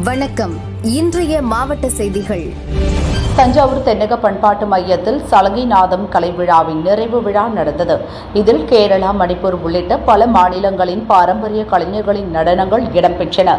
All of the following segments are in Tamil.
வணக்கம். இன்றைய மாவட்ட செய்திகள். தஞ்சாவூர் தென்னக பண்பாட்டு மையத்தில் சலங்கைநாதம் கலை விழாவின் நிறைவு விழா நடந்தது. இதில் கேரளா மணிப்பூர் உள்ளிட்ட பல மாநிலங்களின் பாரம்பரிய கலைஞர்களின் நடனங்கள் இடம்பெற்றன.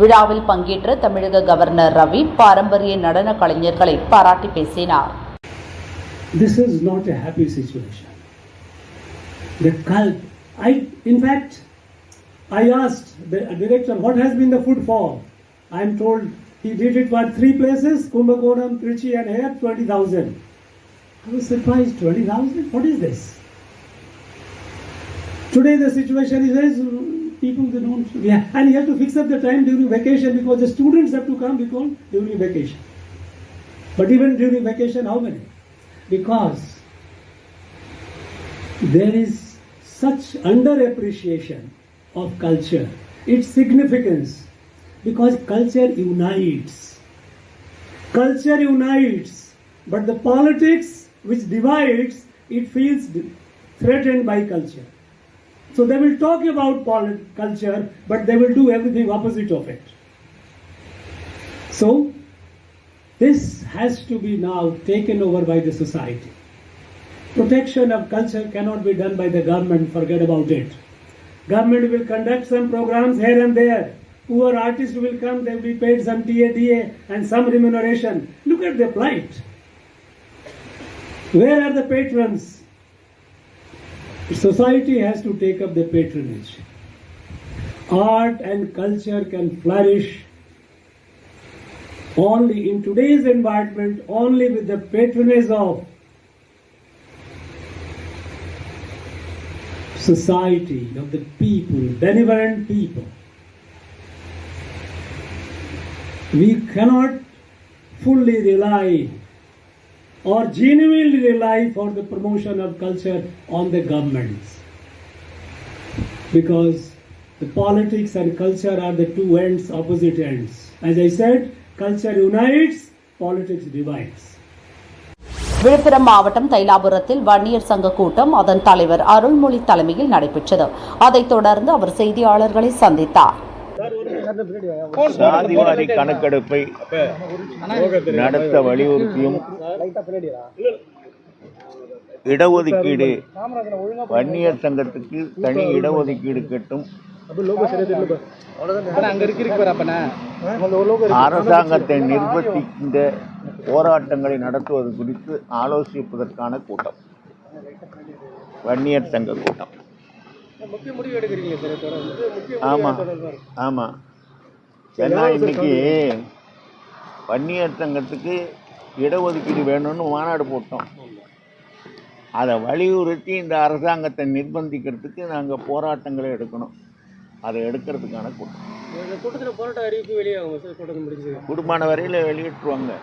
விழாவில் பங்கேற்ற தமிழக கவர்னர் ரவி பாரம்பரிய நடன கலைஞர்களை பாராட்டி பேசினார் this is not a happy situation. The cult, I, in fact, I asked the director, what has been the footfall? I am told he did it for three places, Kumbakonam, Trichy and here, 20,000. I was surprised, 20,000? What is this? Today the situation is this, people yeah, and you have to fix up the time during vacation because the students have to come because during vacation. But even during vacation, how many? Because there is such underappreciation of culture, its significance, because culture unites. Culture unites, but the politics which divides, it feels threatened by culture. So they will talk about polit- culture, but they will do everything opposite of it. So this has to be now taken over by the society. Protection of culture cannot be done by the government, forget about it. Government will conduct some programs here and there. Poor artists will come, they will be paid some TADA and some remuneration. Look at their plight. Where are the patrons? Society has to take up the patronage. Art and culture can flourish only in today's environment, only with the patronage of society, of the people, benevolent people. We cannot fully rely or genuinely rely for the promotion of culture on the governments. Because the politics and culture are the two ends, opposite ends. As I said, culture unites, politics divides. Villupuram மாவட்டம் தைலாபுரத்தில் வன்னியர் சங்க கூட்டம் அதன் தலைவர் அருள்மொழி தலைமையில் நடைபெற்றது அதைத் தொடர்ந்து அவர் செய்தியாளர்களை சந்தித்தார் சாதிவாரி கணக்கெடுப்பை நடத்த வலியுறுத்தியும் இடஒதுக்கீடு வன்னியர் சங்கத்துக்கு தனி இடஒதுக்கீடு கட்டும் அரசாங்கத்தை நிர்பந்திக்கின்ற போராட்டங்களை நடத்துவது குறித்து ஆலோசிப்பதற்கான கூட்டம். வன்னியர் சங்க கூட்டம். ஆமாம் ஆமாம் ஏன்னா இன்னைக்கு வன்னியர் சங்கத்துக்கு இடஒதுக்கீடு வேணும்னு மாநாடு போட்டோம். அதை வலியுறுத்தி இந்த அரசாங்கத்தை நிர்பந்திக்கிறதுக்கு நாங்கள் போராட்டங்களை எடுக்கணும். அதை எடுக்கிறதுக்கான கூட்டம். இந்த கூட்டத்தில் போராட்ட அறிவிப்பு வெளியாகும் சார்? கூட்டத்தில் முடிஞ்சது. குடும்பமான வரையில் வெளியிட்டுருவாங்க.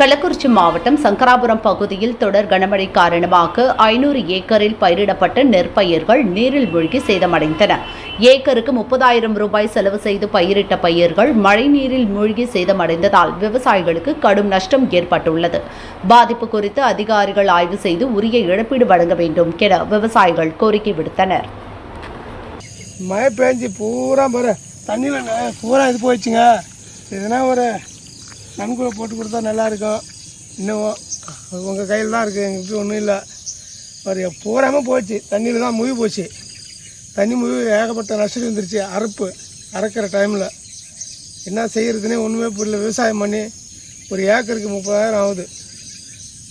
கள்ளக்குறிச்சி மாவட்டம் சங்கராபுரம் பகுதியில் தொடர் கனமழை காரணமாக ஐநூறு ஏக்கரில் பயிரிடப்பட்ட நெற்பயிர்கள் நீரில் மூழ்கி சேதமடைந்தன. ஏக்கருக்கு முப்பதாயிரம் ரூபாய் செலவு செய்து பயிரிட்ட பயிர்கள் மழைநீரில் மூழ்கி சேதமடைந்ததால் விவசாயிகளுக்கு கடும் நஷ்டம் ஏற்பட்டுள்ளது. பாதிப்பு குறித்து அதிகாரிகள் ஆய்வு செய்து உரிய இழப்பீடு வழங்க வேண்டும் என விவசாயிகள் கோரிக்கை விடுத்தனர். மழை பெஞ்சு பூரா பாரு தண்ணியில் பூரா இது போயிடுச்சுங்க. எதுனா ஒரு நன்கொடை போட்டு கொடுத்தா நல்லா இருக்கும் இன்னும் உங்கள் கையில் தான் இருக்குது எங்களுக்கு ஒன்றும் இல்லை. ஒரு பூராமல் போச்சு. தண்ணியில் தான் முழுகி போச்சு. தண்ணி முழு ஏகப்பட்ட நஷ்டம் வந்துருச்சு அறுப்பு அறுக்கிற டைமில் என்ன செய்கிறதுனே ஒன்றுமே புரியல. விவசாயம் பண்ணி ஒரு ஏக்கருக்கு முப்பதாயிரம் ஆகுது.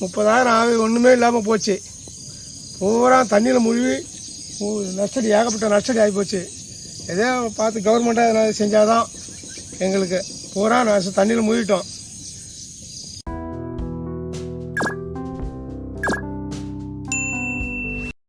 முப்பதாயிரம் ஆகி ஒன்றுமே இல்லாமல் போச்சு. பூரா தண்ணியில் முழுவி நஷ்டடி ஏகப்பட்ட நஷ்டடி ஆகிப்போச்சு எதோ பார்த்து கவர்மெண்ட்டாக செஞ்சால் தான் எங்களுக்கு. பூரா நஷ்டம் தண்ணியில் மூழ்கிட்டோம்.